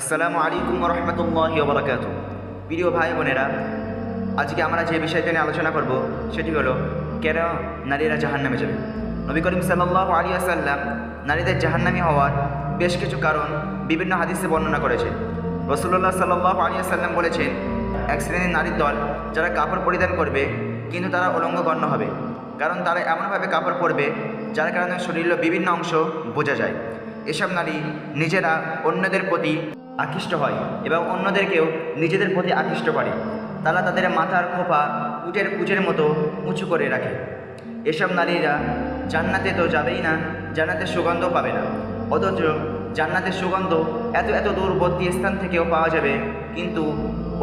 আসসালামু আলাইকুম রহমতুল্লাহি ওবরাকাত। প্রিয় ভাই বোনেরা, আজকে আমরা যে বিষয়টা নিয়ে আলোচনা করব, সেটি হলো, কেন নারীরা জাহান্নামে যাবে? নবী করিম সাল্লাহ আলী আসাল্লাম নারীদের জাহান্নামী হওয়ার বেশ কিছু কারণ বিভিন্ন হাদিসে বর্ণনা করেছে। রসুল্লাহ সাল্লাহ আলী আসাল্লাম বলেছেন, এক শ্রেণির নারীর দল যারা কাপড় পরিধান করবে, কিন্তু তারা অলঙ্গ গণ্য হবে। কারণ তারা এমনভাবে কাপড় পরবে, যার কারণে শরীরের বিভিন্ন অংশ বোঝা যায়। এসব নারী নিজেরা অন্যদের প্রতি আকৃষ্ট হয় এবং অন্যদেরকেও নিজেদের প্রতি আকৃষ্ট করে। তারা তাদের মাথার খোপা উটের কুচের মতো উঁচু করে রাখে। এসব নারীরা জান্নাতে তো যাবেই না, জান্নাতের সুগন্ধ পাবে না। অথচ জান্নাতের সুগন্ধ এত এত দূরবর্তী স্থান থেকেও পাওয়া যাবে, কিন্তু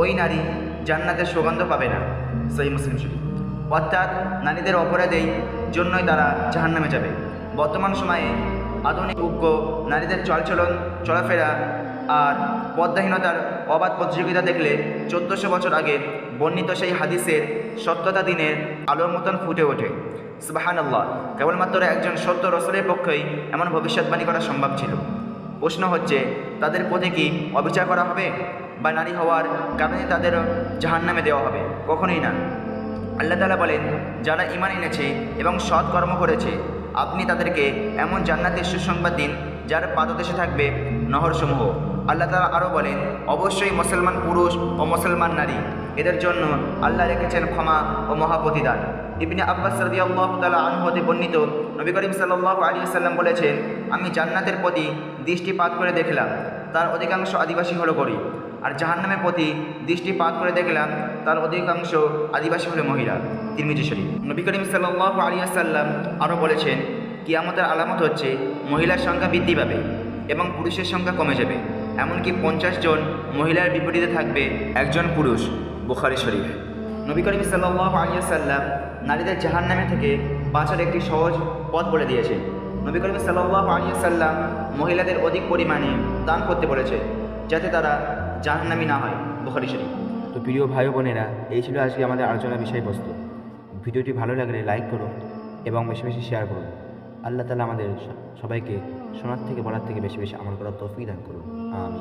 ওই নারী জান্নাতের সুগন্ধ পাবে না। সেই মুসলিম অর্থাৎ নারীদের অপরাধেই জন্যই তারা জাহান্নামে যাবে। বর্তমান সময়ে আধুনিক, উগ্র, নারীদের চলচলন, চলাফেরা আর পদ্মাহীনতার অবাধ প্রতিযোগিতা দেখলে চোদ্দোশো বছর আগে বর্ণিত সেই হাদিসের সত্যতা দিনের আলোর মতন ফুটে ওঠে। সুবাহান আল্লাহ কেবলমাত্র একজন সত্য রসলের পক্ষেই এমন ভবিষ্যৎবাণী করা সম্ভব ছিল। প্রশ্ন হচ্ছে, তাদের প্রতি কি অবিচার করা হবে? বা নারী হওয়ার কারণে তাদের জাহান্নামে দেওয়া হবে? কখনোই না। আল্লাহ তালা বলেন, যারা ইমান এনেছে এবং সৎ কর্ম করেছে আপনি তাদেরকে এমন জান্নাতের সুসংবাদ দিন, যার পাদদেশে থাকবে নহরসমূহ। আল্লাহ তালা আরও বলেন, অবশ্যই মুসলমান পুরুষ ও মুসলমান নারী, এদের জন্য আল্লাহ রেখেছেন ক্ষমা ও মহাপ্রতিদান। ইবনে আব্বাস রাদিয়াল্লাহু তাআলা আনহু হতে বর্ণিত নবী করিম সাল্লাল্লাহু আলাইহি সাল্লাম বলেছেন, আমি জান্নাতের প্রতি দৃষ্টিপাত করে দেখলাম, তার অধিকাংশ আদিবাসী হলো গরিব। আর জাহান্নামের প্রতি দৃষ্টিপাত করে দেখলাম, তার অধিকাংশ আদিবাসী হলো মহিলা তিরমিজি শরীফ নবী করিম সাল্লাল্লাহু আলাইহি সাল্লাম আরও বলেছেন, কিয়ামতের আলামত হচ্ছে মহিলার সংখ্যা বৃদ্ধি পাবে এবং পুরুষের সংখ্যা কমে যাবে। এমনকি পঞ্চাশ জন মহিলার বিপরীতে থাকবে একজন পুরুষ, বুখারি শরীফ। নবী করিম সাল্লাহ আলিয়া সাল্লাম নারীদের জাহান্নামে থেকে বাঁচার একটি সহজ পথ বলে দিয়েছে নবী করিম সাল্লাহ আলিয়া সাল্লাম মহিলাদের অধিক পরিমাণে দান করতে বলেছে যাতে তারা জাহান্নামী না হয়, বুখারি শরীফ। তো প্রিয় ভাই বোনেরা, এই ছিল আজকে আমাদের আলোচনা বিষয়বস্তু। ভিডিওটি ভালো লাগলে লাইক করুন এবং বেশি বেশি শেয়ার করুন। আল্লাহ তালা আমাদের সবাইকে শোনার থেকে বলার থেকে বেশি বেশি আমার করার তৌফিক দান করুন। আমি